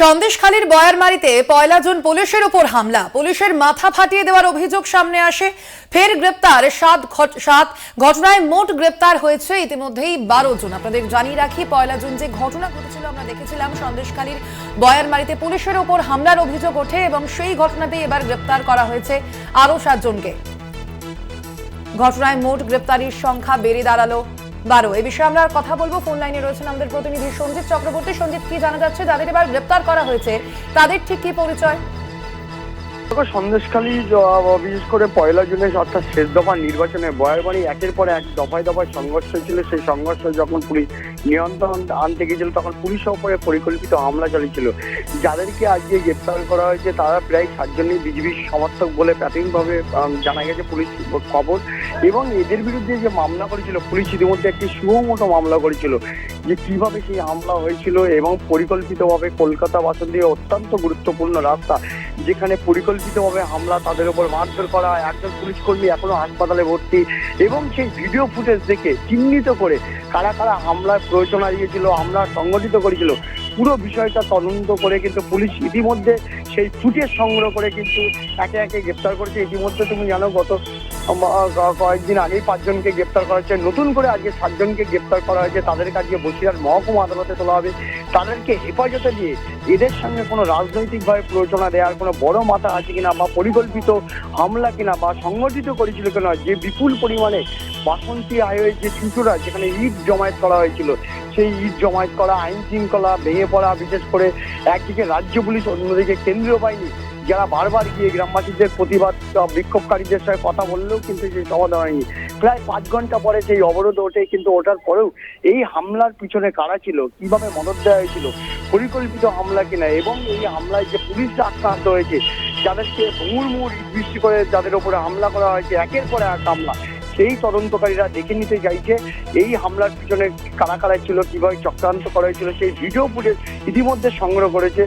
সন্দেশখালীর বয়ারমারিতে পয়লা জুন পুলিশের ওপর হামলা। পুলিশের মাথা ফাটিয়ে দেওয়ার অভিযোগ সামনে আসে। ফের গ্রেপ্তার। সাত সাত ঘটনায় মোট গ্রেপ্তার হয়েছে ইতিমধ্যেই বারো জন। আপনাদের জানিয়ে রাখি, পয়লা জুন যে ঘটনা ঘটেছিল, আমরা দেখেছিলাম সন্দেশখালীর বয়ারমারিতে পুলিশের ওপর হামলার অভিযোগ ওঠে এবং সেই ঘটনাতেই এবার গ্রেপ্তার করা হয়েছে আরও সাতজনকে। ঘটনায় মোট গ্রেপ্তারির সংখ্যা বেড়ে দাঁড়াল। বারো। এই বিষয়ে আমরা কথা বলব। ফোন লাইনে রয়েছেন আমাদের প্রতিনিধি সঞ্জিত চক্রবর্তী। সঞ্জিত, কি জানা যাচ্ছে? যাদের এবার গ্রেপ্তার করা হয়েছে, তাদের ঠিক কি পরিচয়? সন্দেশখালী বিশেষ করে পয়লা জুনে অর্থাৎ শেষ দফা নির্বাচনে বয়ারবাড়ি একের পর এক দফায় দফায় সংঘর্ষ ছিল। সেই সংঘর্ষ যখন পুলিশ নিয়ন্ত্রণ আনতে গিয়েছিল, তখন পুলিশের উপরে পরিকল্পিত হামলা চালিয়েছিল। যাদেরকে আজকে গ্রেপ্তার করা হয়েছে, তারা প্রায় সাতজনই বিজেপির সমর্থক বলে প্রাথমিকভাবে জানা গেছে পুলিশ খবর। এবং এদের বিরুদ্ধে যে মামলা করেছিল, পুলিশ ইতিমধ্যে একটি সুমোটো মামলা করেছিল, যে কীভাবে সেই হামলা হয়েছিল এবং পরিকল্পিতভাবে কলকাতা বাসন্তী অত্যন্ত গুরুত্বপূর্ণ রাস্তা যেখানে পরিকল্পিতভাবে হামলা, তাদের উপর মারধর করা হয় একজন পুলিশ কর্মী এখনও হাসপাতালে ভর্তি এবং সেই ভিডিও ফুটেজ দেখে চিহ্নিত করে কারা কারা হামলার প্রয়োজনা দিয়েছিল হামলা সংগঠিত করেছিল, পুরো বিষয়টা তদন্ত করে কিন্তু পুলিশ ইতিমধ্যে সেই ফুটেজ সংগ্রহ করে কিন্তু একে একে গ্রেপ্তার করেছে। ইতিমধ্যে তুমি জানো গত কয়েকদিন আগেই পাঁচজনকে গ্রেপ্তার করা হয়েছে। নতুন করে আজকে সাতজনকে গ্রেপ্তার করা হয়েছে। তাদেরকে আজকে বসিরহাট মহকুমা আদালতে তোলা হবে। তাদেরকে হেফাজতে দিয়ে এদের সঙ্গে কোনো রাজনৈতিকভাবে প্ররোচনা দেওয়ার কোনো বড় মাথা আছে কিনা বা পরিকল্পিত হামলা কিনা বা সংগঠিত করেছিল কিনা, যে বিপুল পরিমাণে বাসন্তী হাইওয়ে যে চুচুরা যেখানে ঈদ জমায়েত করা হয়েছিল, সেই ঈদ জমায়েত করা আইন শৃঙ্খলা ভেঙে পড়া, বিশেষ করে একদিকে রাজ্য পুলিশ, অন্যদিকে কেন্দ্রীয় বাহিনী যারা বারবার গিয়ে গ্রামবাসীদের প্রতিবাদ বিক্ষোভকারীদের সঙ্গে কথা বললেও কিন্তু সেই সমাধান হয়নি। প্রায় পাঁচ ঘণ্টা পরে সেই অবরোধ ওঠে, কিন্তু ওঠার পরেও এই হামলার পিছনে কারা ছিল? কীভাবে মদত দেওয়া হয়েছিল? পরিকল্পিত হামলা কিনা? এবং এই হামলায় যে পুলিশরা আক্রান্ত হয়েছে, যাদেরকে মুড় মুড় বৃষ্টি করে যাদের ওপরে হামলা করা হয়েছে, একের পর এক হামলা। সেই তদন্তকারীরা দেখে নিতে চাইছে, এই হামলার পিছনে কারা কারা ছিল, কীভাবে চক্রান্ত করা হয়েছিল, সেই ভিডিও ফুটেজ ইতিমধ্যে সংগ্রহ করেছে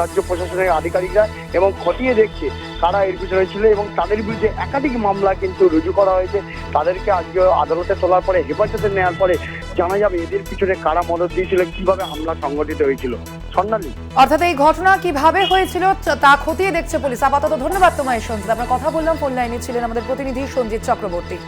রাজ্য প্রশাসনের আধিকারিকরা এবং খতিয়ে দেখছে কারা এর পিছনে ছিল এবং তাদের বিরুদ্ধে একাধিক মামলা কিন্তু রুজু করা হয়েছে। তাদেরকে আজকে আদালতে তোলার পরে, হেফাজতে নেওয়ার পরে জানা যাবে এদের পিছনে কারা মদত দিয়েছিল, কীভাবে হামলা সংগঠিত হয়েছিল। অর্থাৎ এই ঘটনা কীভাবে হয়েছিল, তা খতিয়ে দেখছে পুলিশ। আপাতত ধন্যবাদ তোমায়, সঞ্জিত। আমরা কথা বললাম ফোন লাইনে ছিলেন আমাদের প্রতিনিধি সঞ্জিত চক্রবর্তী।